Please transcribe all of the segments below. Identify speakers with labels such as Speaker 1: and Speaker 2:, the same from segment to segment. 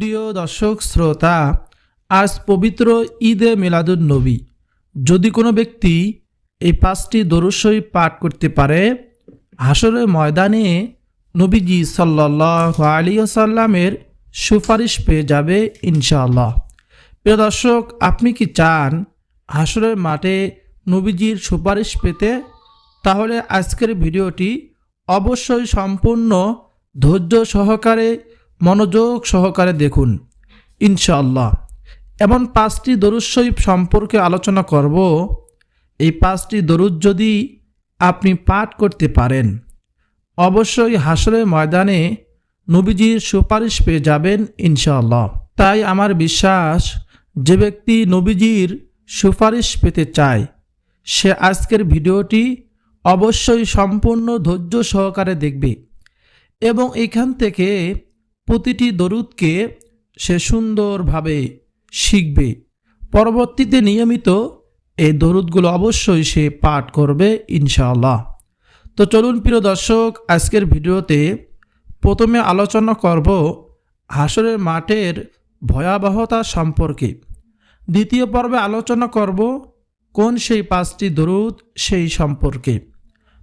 Speaker 1: প্রিয় দর্শক, শ্রোতা, আজ পবিত্র ঈদে মিলাদুন নবী। যদি কোনো ব্যক্তি এই পাঁচটি দরুসই পাঠ করতে পারে হাসরের ময়দানে নবীজি সাল্লাহ আলী সাল্লামের সুপারিশ পেয়ে যাবে ইনশাআল্লাহ। প্রিয় দর্শক, আপনি কি চান হাসরের মাঠে নবীজির সুপারিশ পেতে? তাহলে আজকের ভিডিওটি অবশ্যই সম্পূর্ণ ধৈর্য সহকারে মনোযোগ সহকারে দেখুন। ইনশাআল্লাহ। এমন পাঁচটি দরুদ শরীফ সম্পর্কে আলোচনা করব। এই পাঁচটি দরুদ যদি আপনি পাঠ করতে পারেন, অবশ্যই হাসরের ময়দানে নবীজির সুপারিশ পেয়ে যাবেন ইনশাআল্লাহ। তাই আমার বিশ্বাস, যে ব্যক্তি নবীজির সুপারিশ পেতে চায়, সে আজকের ভিডিওটি অবশ্যই সম্পূর্ণ ধৈর্য সহকারে দেখবে এবং এখান থেকে প্রতিটি দরুদকে সে সুন্দরভাবে শিখবে। পরবর্তীতে নিয়মিত এই দরুদগুলো অবশ্যই সে পাঠ করবে ইনশাআল্লাহ। তো চলুন প্রিয় দর্শক, আজকের ভিডিওতে প্রথমে আলোচনা করব হাসরের মাঠের ভয়াবহতা সম্পর্কে। দ্বিতীয় পর্বে আলোচনা করব কোন সেই পাঁচটি দরুদ সেই সম্পর্কে।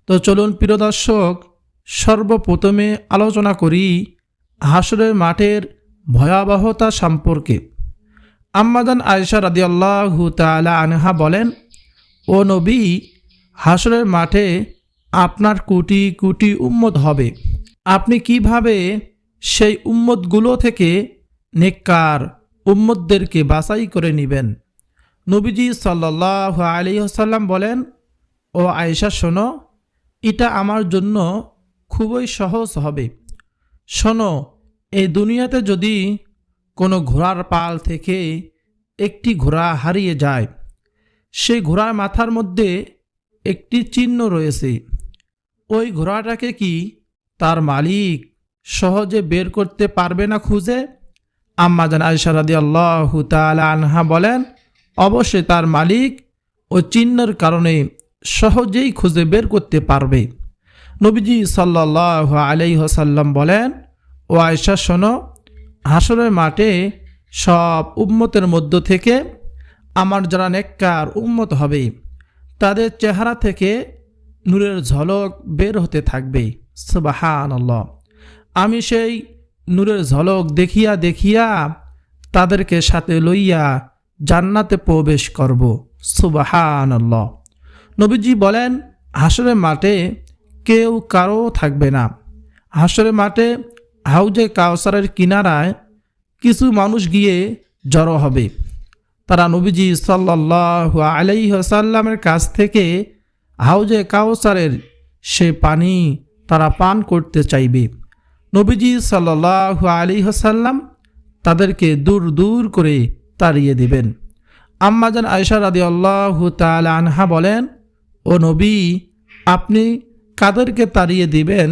Speaker 1: তো চলুন প্রিয় দর্শক, সর্বপ্রথমে আলোচনা করি হাসরের মাঠের ভয়াবহতা সম্পর্কে। আম্মাদান আয়সা রাদিয়াল্লাহু তাআলা আনহা বলেন, ও নবী হাসরের মাঠে আপনার কুটি কুটি উম্মত হবে। আপনি কীভাবে সেই উম্মতগুলো থেকে নেককার উম্মতদেরকে বাছাই করে নেবেন? নবীজি সাল্লাহ আলী আসাল্লাম বলেন, ও আয়েশা, শোনো, এটা আমার জন্য খুবই সহজ হবে। শোনো, এই দুনিয়াতে যদি কোনো ঘোড়ার পাল থেকে একটি ঘোড়া হারিয়ে যায় সেই ঘোড়ার মাথার মধ্যে একটি চিহ্ন রয়েছে। ওই ঘোড়াটাকে কি তার মালিক সহজে বের করতে পারবে না খুঁজে? আম্মাজান আয়সারাদি আল্লাহ তালা আনহা বলেন, অবশ্যই তার মালিক ও চিহ্নের কারণে সহজেই খুঁজে বের করতে পারবে। নবীজি সাল্লাহ আলাইহসাল্লাম বলেন ও আয়সা শোনো, হাসরের মাঠে সব উম্মতের মধ্য থেকে আমার যারা নেককার উম্মত হবে, তাদের চেহারা থেকে নূরের ঝলক বের হতে থাকবে। সুবাহান আমি সেই নূরের ঝলক দেখিয়া দেখিয়া তাদেরকে সাথে লইয়া জান্নাতে প্রবেশ করব। সুবাহান নবীজি বলেন, হাসরের মাঠে কেউ কারও থাকবে না। হাসরের মাঠে হাউজে কাউসারের কিনারায় কিছু মানুষ গিয়ে জড়ো হবে। তারা নবীজি সাল্লাহ আলাইসাল্লামের কাছ থেকে হাউজে কাউসারের সে পানি তারা পান করতে চাইবে। নবীজি সাল্লাহ আলী হাসাল্লাম তাদেরকে দূর দূর করে তাড়িয়ে দেবেন। আম্মাজান আয়সা রাদি আল্লাহ আনহা বলেন, ও নবী, আপনি কাদেরকে তাড়িয়ে দিবেন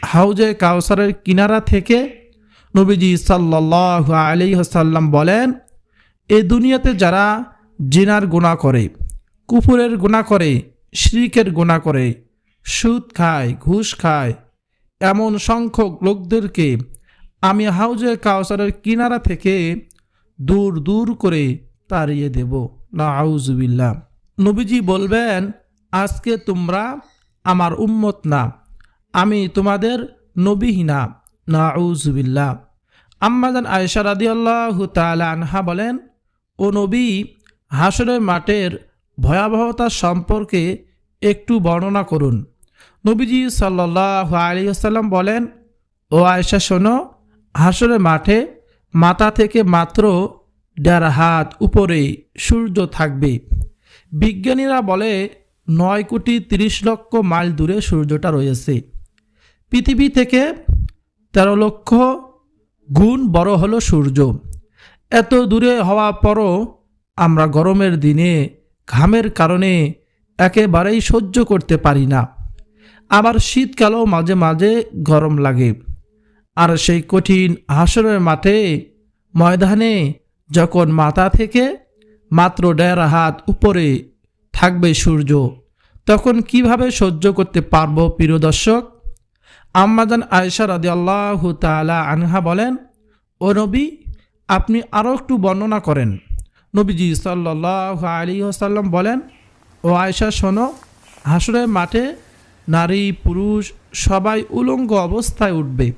Speaker 1: হাউজে কাউসারের কিনারা থেকে নবীজি সাল্লাহ আলী হাসাল্লাম বলেন, এ দুনিয়াতে যারা জিনার গুণা করে কুপুরের গুণা করে, শ্রিকের গুণা করে, সুদ খায়, ঘুষ খায়, এমন সংখ্যক লোকদেরকে আমি হাউজে কাউসারের কিনারা থেকে দূর দূর করে তাড়িয়ে দেব। না আউজুবিল্লা নবীজি বলবেন, আজকে তোমরা আমার উম্মত না। আমি তোমাদের নবীহীনা না আউজুবিল্লা আম্মাজান আয়সা রাদি আল্লাহ আনহা বলেন, ও নবী হাসরের মাঠের ভয়াবহতা সম্পর্কে একটু বর্ণনা করুন। নবীজি সাল্লাহ আলী আসাল্লাম বলেন, ও আয়সা শোনো হাসরের মাঠে মাথা থেকে মাত্র দেড় হাত উপরে সূর্য থাকবে। বিজ্ঞানীরা বলে, নয় কোটি তিরিশ লক্ষ মাইল দূরে সূর্যটা রয়েছে। পৃথিবী থেকে তেরো লক্ষ গুণ বড় হলো সূর্য। এত দূরে হওয়া পরও আমরা গরমের দিনে ঘামের কারণে একেবারেই সহ্য করতে পারি না। আবার শীতকালেও মাঝে মাঝে গরম লাগে। আর সেই কঠিন হাসরের মাঠে ময়দানে যখন মাথা থেকে মাত্র দেড় হাত উপরে থাকবে সূর্য, তখন কীভাবে সহ্য করতে পারব প্রিয় দর্শক? আম্মাজান আয়সা রাদি আল্লাহ তালা আনহা বলেন, ও নবী, আপনি আরও একটু বর্ণনা করেন। নবীজি সাল্লাহ আলী আসাল্লাম বলেন, ও আয়সা শোনো, হাসুরের মাঠে নারী, পুরুষ সবাই উলঙ্গ অবস্থায় উঠবে।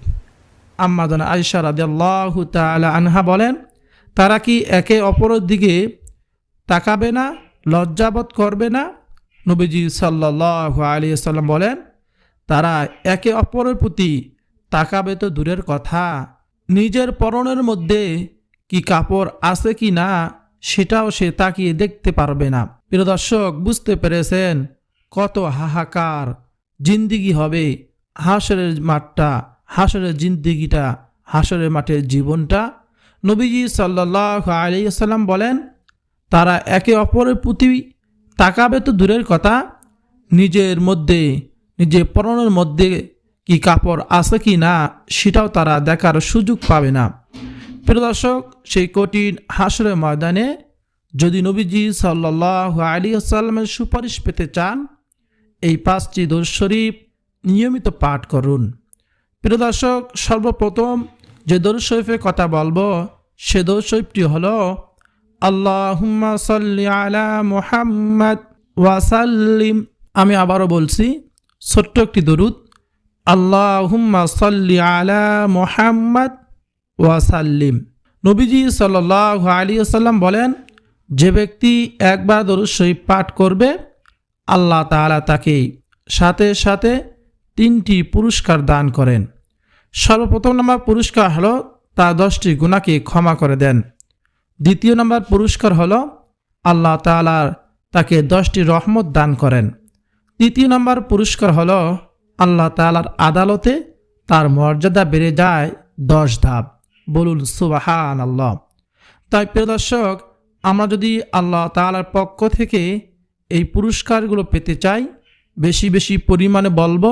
Speaker 1: আম্মাদান আয়সা রাদিয়াল্লাহ তালা আনহা বলেন, তারা কি একে অপরের দিকে তাকাবে না, লজ্জাবোধ করবে না? নবীজি সাল্লাহ আলী সাল্লাম বলেন তারা একে অপরের প্রতি তাকাবে তো দূরের কথা। নিজের পরনের মধ্যে কি কাপড় আছে কি না, সেটাও সে তাকিয়ে দেখতে পারবে না। প্রিয় দর্শক, বুঝতে পেরেছেন কত হাহাকার জিন্দিগি হবে হাসরের মাঠটা, হাসরের জিন্দিগিটা, হাসরের মাঠের জীবনটা। নবীজি সাল্লাহ আলিয়াল্লাম বলেন, তারা একে অপরের প্রতি তাকাবে তো দূরের কথা, নিজের মধ্যে নিজের পরনের মধ্যে কি কাপড় আছে কি না, সেটাও তারা দেখার সুযোগ পাবে না। প্রিয় দর্শক, সেই কঠিন হাসরের ময়দানে যদি নবীজি সাল্লাহ আলী আসাল্লামের সুপারিশ পেতে চান, এই পাঁচটি দোষ শরীফ নিয়মিত পাঠ করুন। প্রিয় দর্শক, সর্বপ্রথম যে দরুদ শরীফের কথা বলব, সে দরুদ শরীফটি হলো, আল্লাহুম্মা সাল্লি আলা মুহাম্মদ ওয়াসাল্লিম আমি আবারও বলছি ছোট্ট একটি দরুদ, আল্লাহুম্মা সাল্লি আলা মুহাম্মদ ওয়াসাল্লিম নবীজি সাল্লাহ আলী আসাল্লাম বলেন, যে ব্যক্তি একবার দরুদ শরীফ পাঠ করবে, আল্লাহ তাআলা তাকে সাথে সাথে তিনটি পুরস্কার দান করেন। সর্বপ্রথম নম্বর পুরস্কার হলো তার দশটি গুণাকে ক্ষমা করে দেন। দ্বিতীয় নম্বর পুরস্কার হলো আল্লাহ তালার তাকে দশটি রহমত দান করেন। তৃতীয় নম্বর পুরস্কার হলো আল্লাহ তালার আদালতে তার মর্যাদা বেড়ে যায় দশ ধাপ। বলুন সুবাহান আল্লাহ তাই প্রিয় দর্শক, আমরা যদি আল্লাহ তালার পক্ষ থেকে এই পুরস্কারগুলো পেতে চাই, বেশি বেশি পরিমাণে বলব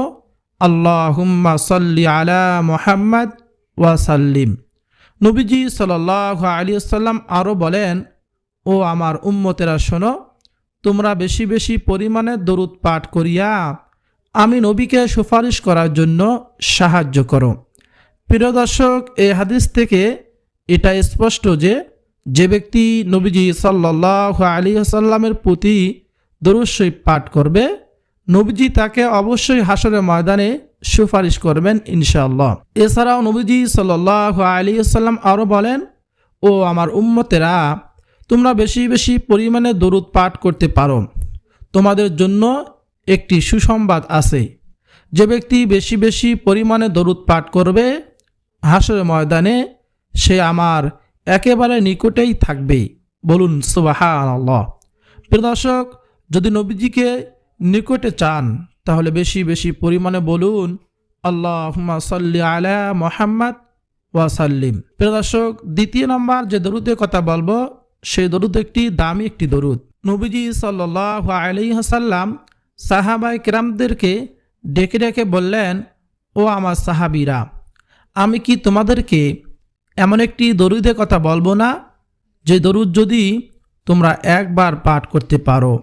Speaker 1: আল্লাহ হুম্মা সাল্লি আলা মোহাম্মদ ওয়াসাল্লিম নবীজি সাল আলী সাল্লাম আরও বলেন, ও আমার উম্মতেরা শোনো তোমরা বেশি বেশি পরিমাণে দরুদ পাঠ করিয়া আমি নবীকে সুপারিশ করার জন্য সাহায্য করো। প্রিয় দর্শক এই হাদিস থেকে এটা স্পষ্ট যে যে ব্যক্তি নবীজি সাল্লাহ আলী সাল্লামের প্রতি দরুদ পাঠ করবে, নবীজি তাকে অবশ্যই হাসরের ময়দানে সুপারিশ করবেন ইনশাআল্লাহ। এছাড়াও নবীজি সাল আলী সাল্লাম আরও বলেন, ও আমার উম্মতেরা তোমরা বেশি বেশি পরিমাণে দরুদ পাঠ করতে পারো। তোমাদের জন্য একটি সুসংবাদ আছে। যে ব্যক্তি বেশি বেশি পরিমাণে দরুদ পাঠ করবে, হাসের ময়দানে সে আমার একেবারে নিকটেই থাকবে। বলুন সুবাহা আল্লাহ প্রিয় দর্শক, যদি নবীজিকে নিকটে চান, তাহলে বেশি বেশি পরিমাণে বলুন আল্লাহ সাল্লি আলা মোহাম্মদ ওয়াসাল্লিম প্রিয় দর্শক, দ্বিতীয় নম্বর যে দরুদের কথা বলব সেই দরুদ একটি দামি একটি দরুদ। নবীজি সাল্লাহ আলি হাসাল্লাম সাহাবাই কেরামদেরকে ডেকে ডেকে বললেন, ও আমার সাহাবিরা, আমি কি তোমাদেরকে এমন একটি দরুদের কথা বলব না, যে দরুদ যদি তোমরা একবার পাঠ করতে পারো?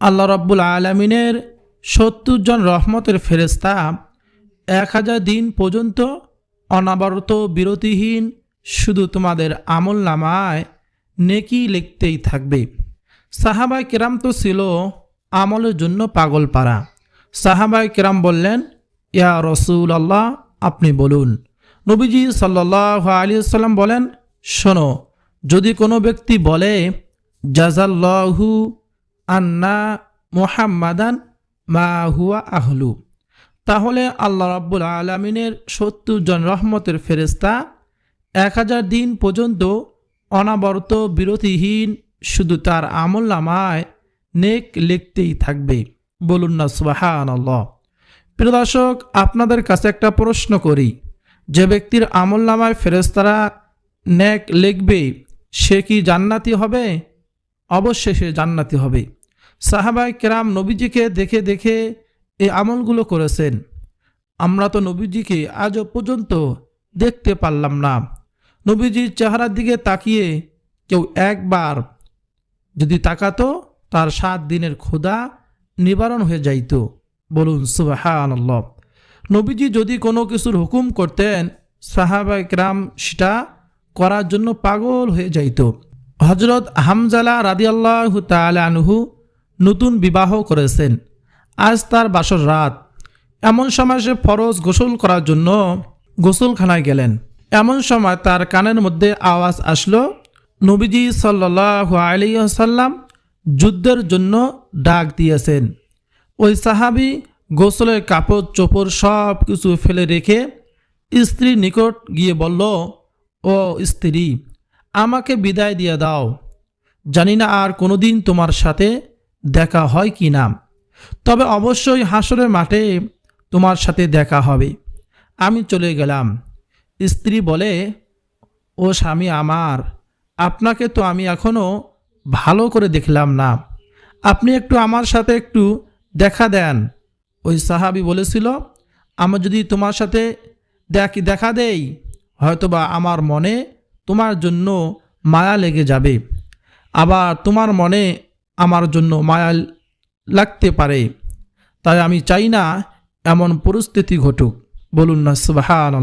Speaker 1: আল্লাহ রব্বুল আলমিনের সত্তর জন রহমতের ফেরেস্তা এক হাজার দিন পর্যন্ত অনাবরত বিরতিহীন শুধু তোমাদের আমল নামায় নেকি লিখতেই থাকবে। সাহাবাই কেরাম তো ছিল আমলের জন্য পাগল পারা সাহাবাই কেরাম বললেন, ইয়া রসুল আল্লাহ আপনি বলুন। নবীজি সাল্লাহ আলী সাল্লাম বলেন, শোনো, যদি কোনো ব্যক্তি বলে জাজাল্লাহু আন্না মোহাম্মাদান মা হুয়া আহলু, তাহলে আল্লাহ রাব্বুল আলমিনের সত্তর জন রহমতের ফেরেস্তা এক হাজার দিন পর্যন্ত অনাবরত বিরতিহীন, শুধু তার আমল নামায় নেক লিখতেই থাকবে। বলুন না সুবাহান প্রিয় দর্শক, আপনাদের কাছে একটা প্রশ্ন করি। যে ব্যক্তির আমল নামায় ফেরেস্তারা নেক লিখবে, সে কি জান্নাতি হবে? অবশ্যই সে জান্নাতি হবে। সাহাবাই কেরাম নবীজিকে দেখে দেখে এই আমলগুলো করেছেন। আমরা তো নবীজিকে আজও পর্যন্ত দেখতে পারলাম না। নবীজির চেহারার দিকে তাকিয়ে কেউ একবার যদি তাকাতো, তার সাত দিনের ক্ষুধা নিবারণ হয়ে যাইত। বলুন সুবাহান নবীজি যদি কোনো কিছুর হুকুম করতেন সাহাবাই কেরাম সেটা করার জন্য পাগল হয়ে যাইত। হজরত হামজালা রাদিয়াল্লাহু আনহু নতুন বিবাহ করেছেন। আজ তার বাসর রাত। এমন সময় সে ফরজ গোসল করার জন্য গোসলখানায় গেলেন। এমন সময় তার কানের মধ্যে আওয়াজ আসলো, নবীজি সাল্লাহ আলিয়াল্লাম যুদ্ধের জন্য ডাক দিয়েছেন। ওই সাহাবি গোসলের কাপড়, চোপড় সব কিছু ফেলে রেখে স্ত্রীর নিকট গিয়ে বলল, ও স্ত্রী, আমাকে বিদায় দিয়ে দাও। জানি না আর কোনোদিন তোমার সাথে দেখা হয় কি না। তবে অবশ্যই হাসরের মাঠে তোমার সাথে দেখা হবে। আমি চলে গেলাম। স্ত্রী বলে, ও স্বামী আমার, আপনাকে তো আমি এখনও ভালো করে দেখলাম না। আপনি একটু আমার সাথে একটু দেখা দেন। ওই সাহাবি বলেছিল, আমার যদি তোমার সাথে দেখি, দেখা দেই, হয়তোবা আমার মনে তোমার জন্য মায়া লেগে যাবে। আবার তোমার মনে আমার জন্য মায়া লাগতে পারে। তাই আমি চাই না এমন পরিস্থিতি ঘটুক। বলুন না সুবাহান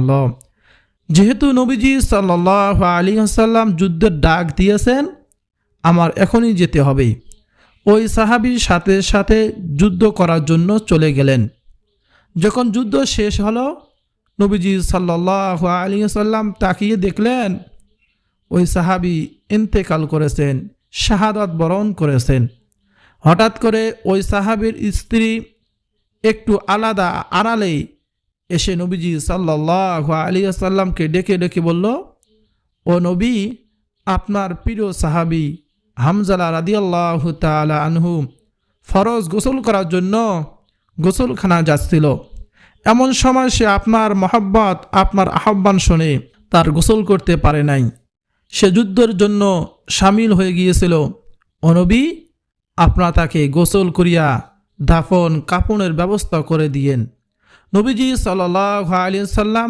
Speaker 1: যেহেতু নবীজি সাল্লাহ আলী আসাল্লাম যুদ্ধের ডাক দিয়েছেন, আমার এখনই যেতে হবে। ওই সাহাবির সাথে সাথে যুদ্ধ করার জন্য চলে গেলেন। যখন যুদ্ধ শেষ হলো, নবীজি সাল্লাহ আলী সাল্লাম তাকিয়ে দেখলেন, ওই সাহাবি ইন্তেকাল করেছেন, শাহাদাত বরণ করেছেন। হঠাৎ করে ওই সাহাবির স্ত্রী একটু আলাদা আড়ালে এসে নবীজি সাল্লাহ আলী আসাল্লামকে ডেকে ডেকে বলল, ও নবী, আপনার প্রিয় সাহাবি হামজালা রাদিয়াল্লাহ তালা আনহু ফরজ গোসল করার জন্য গোসলখানা যাচ্ছিল। এমন সময় সে আপনার মহাব্বত, আপনার আহ্বান শুনে তার গোসল করতে পারে নাই। সে যুদ্ধের জন্য সামিল হয়ে গিয়েছিল। অনবী আপনার তাকে গোসল করিয়া দাফন কাপনের ব্যবস্থা করে দিয়েন। নবীজি সাল্লাহ আলী সাল্লাম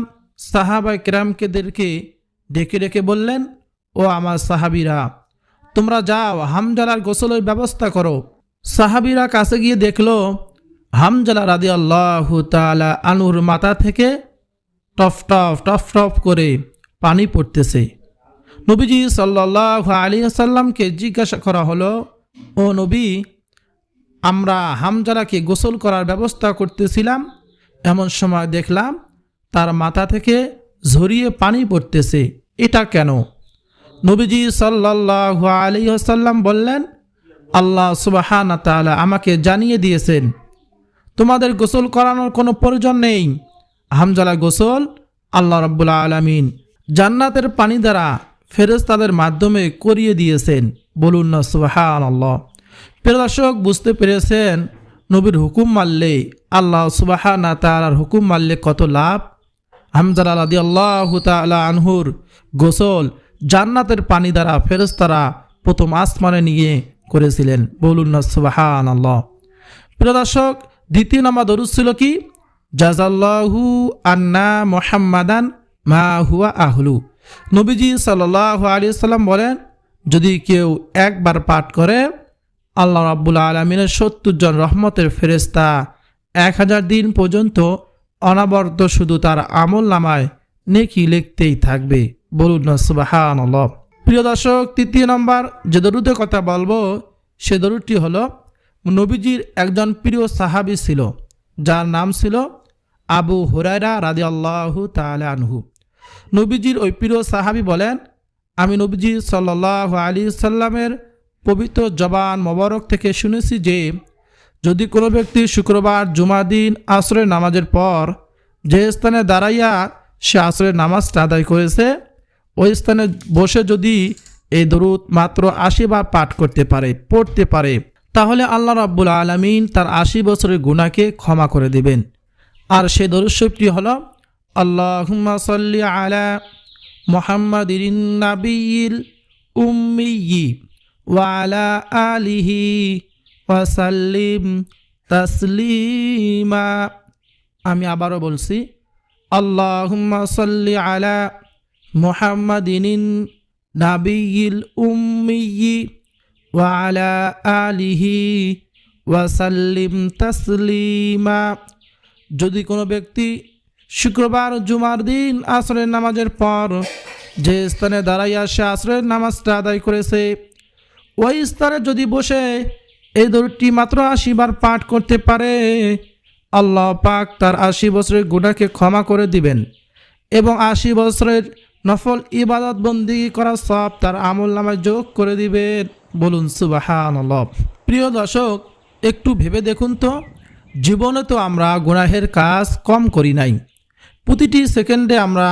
Speaker 1: সাহাবাই কেরামকেদেরকে ডেকে ডেকে বললেন, ও আমার সাহাবিরা, তোমরা যাও, হামজালার গোসলের ব্যবস্থা করো। সাহাবিরা কাছে গিয়ে দেখল, হামজালা রাদি আল্লাহ তালা আনুর মাথা থেকে টফ টফ টফ টফ করে পানি পড়তেছে। নবীজি সাল্লাহ আলী সাল্লামকে জিজ্ঞাসা করা হলো, ও নবী, আমরা হামজালাকে গোসল করার ব্যবস্থা করতেছিলাম এমন সময় দেখলাম, তার মাথা থেকে ঝরিয়ে পানি পড়তেছে। এটা কেন? নবীজি সাল্লাহ আলী আসাল্লাম বললেন, আল্লাহ সুবাহানা তালা আমাকে জানিয়ে দিয়েছেন, তোমাদের গোসল করানোর কোনো প্রয়োজন নেই। হামজালা গোসল আল্লাহ রব্বুল্লা আলমিন জান্নাতের পানি দ্বারা ফেরেস্তাদের মাধ্যমে করিয়ে দিয়েছেন। বলুন না সুবাহান আল্লাহ প্রিয় দর্শক, বুঝতে পেরেছেন নবীর হুকুম মানলে, আল্লাহ সুবাহানা তালার হুকুম মানলে কত লাভ? হামজালা আদি আল্লাহ তালা আনহুর গোসল জান্নাতের পানি দ্বারা ফেরেস্তারা প্রথম আসমানে নিয়ে করেছিলেন। বলুন সুবাহান আল্লাহ প্রিয় দর্শক, দ্বিতীয় নামা দরুদ ছিল কি? জাজাল্লাহু আন্না মোহাম্মাদান মা হুয়া আহলু। নবীজি সাল্লাহ আলী সাল্লাম বলেন, যদি কেউ একবার পাঠ করে আল্লাহ রাব্বুল আলমিনের সত্তর জন রহমতের ফেরেস্তা এক হাজার দিন পর্যন্ত অনাবর্ত শুধু তার আমল নামায় নেকি লিখতেই থাকবে। বলুন না সুবাহান প্রিয় দর্শক, তৃতীয় নম্বর যে দরুদের কথা বলব, সে দরুদটি হলো, নবীজির একজন প্রিয় সাহাবি ছিল, যার নাম ছিল আবু হুরায়রা রাদি আল্লাহু আনহু। নবীজির ওই প্রিয় সাহাবি বলেন, আমি নবীজি সাল্লাহ আলী সাল্লামের পবিত্র জবান মোবারক থেকে শুনেছি যে, যদি কোনো ব্যক্তি শুক্রবার জুমা দিন আসরের নামাজের পর যে স্থানে দাঁড়াইয়া সে আসরের নামাজটা আদায় করেছে, ওই স্থানে বসে যদি এই দরুদ মাত্র আশি বার পাঠ করতে পারে, পড়তে পারে, তাহলে আল্লাহ রাব্বুল আলমিন তার আশি বছরের গুণাকে ক্ষমা করে দেবেন। আর সে দরুৎসবটি হল, আল্লাহুম্মা সাল্লি আলা মোহাম্মদ নাবিল উম্মিয়ি। ওয়ালা আলিহি ওয়াসাল্লিম তাসলিমা আমি আবারও বলছি, আল্লাহুম্মা সাল্লি আলা মোহাম্মদিন নাবিল উম্মিয়ি ওয়ালা আলিহি ওয়াসাল্লিম তাসলিমা। যদি কোনো ব্যক্তি শুক্রবার জুমার দিন আসরের নামাজের পর যে স্থানে দাঁড়াইয়া সে আশ্রয়ের নামাজটা আদায় করেছে ওই স্তরে যদি বসে এই দরুদটি মাত্র আশি বার পাঠ করতে পারে, আল্লাহ পাক তার আশি বছরের গুণাকে ক্ষমা করে দিবেন এবং আশি বছরের নফল ইবাদত বন্দি করা সব তার আমল নামায় যোগ করে দিবেন। বলুন সুবাহান প্রিয় দর্শক, একটু ভেবে দেখুন তো, জীবনে তো আমরা গুনাহের কাজ কম করি নাই। প্রতিটি সেকেন্ডে আমরা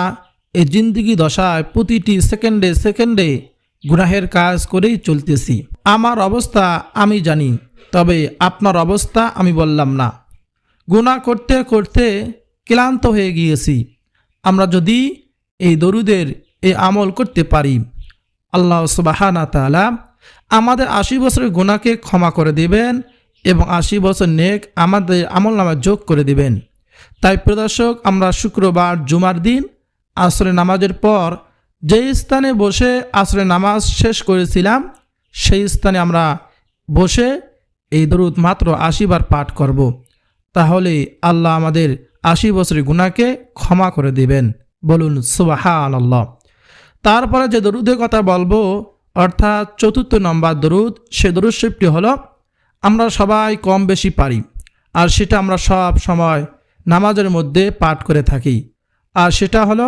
Speaker 1: এই জিন্দিগি দশায় প্রতিটি সেকেন্ডে সেকেন্ডে গুনাহের কাজ করেই চলতেছি। আমার অবস্থা আমি জানি, তবে আপনার অবস্থা আমি বললাম না। গুনাহ করতে করতে ক্লান্ত হয়ে গিয়েছি। আমরা যদি এই দরুদের এই আমল করতে পারি, আল্লাহ সুবাহানা তালা আমাদের আশি বছরের গুণাকে ক্ষমা করে দিবেন এবং আশি বছর নেক আমাদের আমল নামা যোগ করে দিবেন। তাই প্রদর্শক আমরা শুক্রবার জুমার দিন আসরে নামাজের পর যে স্থানে বসে আসরে নামাজ শেষ করেছিলাম, সেই স্থানে আমরা বসে এই দরুদ মাত্র আশিবার পাঠ করব। তাহলে আল্লাহ আমাদের আশি বছরের গুণাকে ক্ষমা করে দিবেন। বলুন সুবাহান আল্লাহ তারপরে যে দরুদের কথা বলব, অর্থাৎ চতুর্থ নম্বর দরুদ, সে দরুদ শিবটি হলো, আমরা সবাই কম বেশি পারি, আর সেটা আমরা সব সময় নামাজের মধ্যে পাঠ করে থাকি। আর সেটা হলো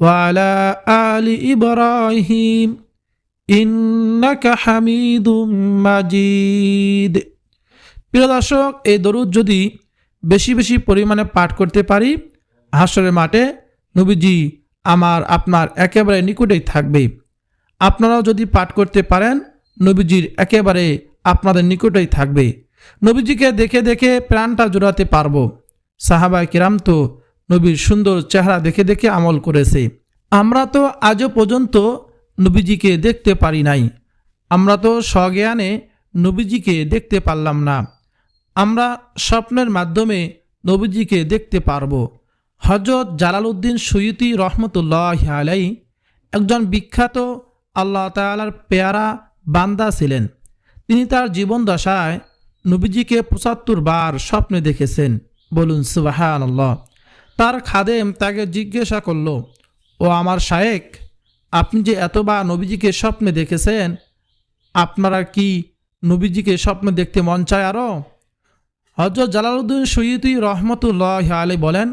Speaker 1: وعلى آل إبراهيم إنك حميد مجيد প্রিয় দর্শক এই দরুদ যদি বেশি বেশি পরিমাণে পাঠ করতে পারি হাসরের মাঠে নবীজি আমার আপনার একেবারে নিকটেই থাকবে আপনারাও যদি পাঠ করতে পারেন নবীজির একেবারে আপনাদের নিকটেই থাকবে নবীজিকে দেখে দেখে প্রাণটা জোড়াতে পারবো সাহাবাই কিরাম তো নবীর সুন্দর চেহারা দেখে দেখে আমল করেছে। আমরা তো আজও পর্যন্ত নবীজিকে দেখতে পারি নাই। আমরা তো স্বজ্ঞানে নবীজিকে দেখতে পারলাম না। আমরা স্বপ্নের মাধ্যমে নবীজিকে দেখতে পারব। হজরত জালালউদ্দিন সৈয়দি রহমতুল্লাহ আলাই একজন বিখ্যাত আল্লাহ তালার পেয়ারা বান্দা ছিলেন। তিনি তার জীবন দশায় নবীজিকে পঁচাত্তর বার স্বপ্নে দেখেছেন। বলুন সুবাহ আল্লাহ তার খাদেম তাকে জিজ্ঞাসা করল, ও আমার শায়েক, আপনি যে এতবার নবীজিকে স্বপ্নে দেখেছেন, আপনারা কি নবীজিকে স্বপ্নে দেখতে মন চায় আরও হজরত জালালউদ্দিন সৈয়দি রহমতুল্লাহ আলী বলেন,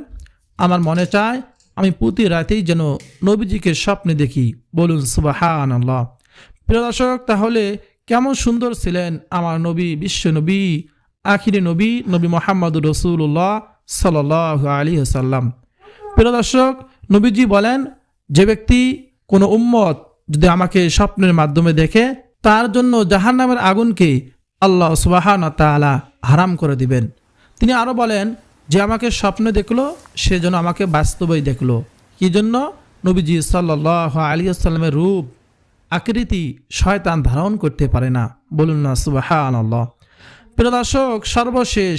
Speaker 1: আমার মনে চায় আমি প্রতি রাতেই যেন নবীজিকে স্বপ্নে দেখি। বলুন সুবাহান আল্লাহ প্রিয় দর্শক, তাহলে কেমন সুন্দর ছিলেন আমার নবী, বিশ্ব নবী, আখিরে নবী নবী মোহাম্মদুর রসুল্লাহ সাল আলী সাল্লাম প্রিয় দর্শক, নবীজি বলেন, যে ব্যক্তি কোনো উম্মত যদি আমাকে স্বপ্নের মাধ্যমে দেখে, তার জন্য জাহান নামের আগুনকে আল্লাহ সুবাহান তালা হারাম করে দিবেন। তিনি আরও বলেন, যে আমাকে স্বপ্নে দেখল, সে যেন আমাকে বাস্তবেই দেখল। কি জন্য? নবীজি সাল্লাহ আলী আসসালামের রূপ, আকৃতি শয়তান ধারণ করতে পারে না। বলুন না সুবাহান আল্লাহ প্রিয় দর্শক, সর্বশেষ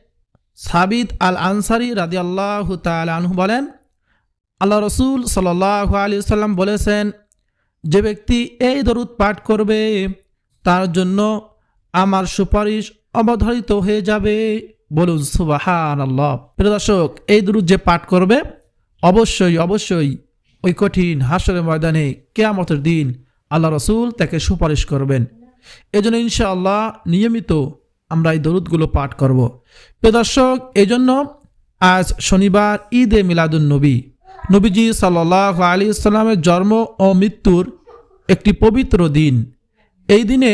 Speaker 1: সাবিদ আল আনসারি রাদি আল্লাহ তালু বলেন, আল্লাহ রসুল সাল্লাহ আলী সাল্লাম বলেছেন, যে ব্যক্তি এই দরুদ পাঠ করবে, তার জন্য আমার সুপারিশ অবধারিত হয়ে যাবে। বলুন সুবাহান আল্লাহ প্রিয় দর্শক, এই দরুদ যে পাঠ করবে, অবশ্যই অবশ্যই ওই কঠিন হাসরের ময়দানে কেয়ামতের দিন আল্লাহ রসুল তাকে সুপারিশ করবেন। এজন্য ইনশাআল্লাহ নিয়মিত আমরা এই দরুদগুলো পাঠ করব। দর্শক এই জন্য আজ শনিবার, ঈদে মিলাদুন নবী। নবীজি সাল্লাহ আলী ইসলামের জন্ম ও মৃত্যুর একটি পবিত্র দিন। এই দিনে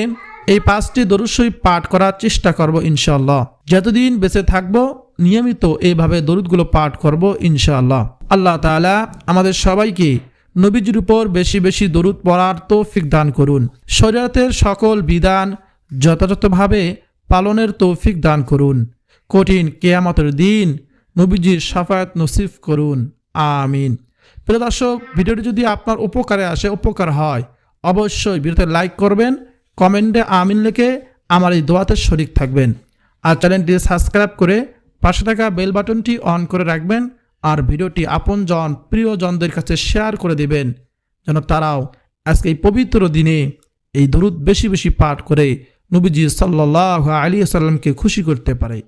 Speaker 1: এই পাঁচটি দরুদ পাঠ করার চেষ্টা করব ইনশাল্লাহ যতদিন বেঁচে থাকব, নিয়মিত এইভাবে দরুদগুলো পাঠ করব ইনশাআল্লাহ। আল্লাহ তাআলা আমাদের সবাইকে নবীজির উপর বেশি বেশি দরুদ পড়ার তৌফিক দান করুন। শরীয়তের সকল বিধান যথাযথভাবে পালনের তৌফিক দান করুন। কঠিন কেয়ামতের দিন নবীজির সাফায়াত নসিফ করুন। আমিন। প্রিয় দর্শক, ভিডিওটি যদি আপনার উপকারে আসে, উপকার হয়, অবশ্যই ভিডিওতে লাইক করবেন, কমেন্টে আমিন লিখে আমার এই দোয়াতে শরিক থাকবেন। আর চ্যানেলটি সাবস্ক্রাইব করে পাশে থাকা বেল বাটনটি অন করে রাখবেন আর ভিডিওটি আপনজন, প্রিয়জনদের কাছে শেয়ার করে দেবেন, যেন তারাও আজকে এই পবিত্র দিনে এই দরুদ বেশি বেশি পাঠ করে নবীজি সাল্লাহ আলী সাল্লামকে খুশি করতে পারে।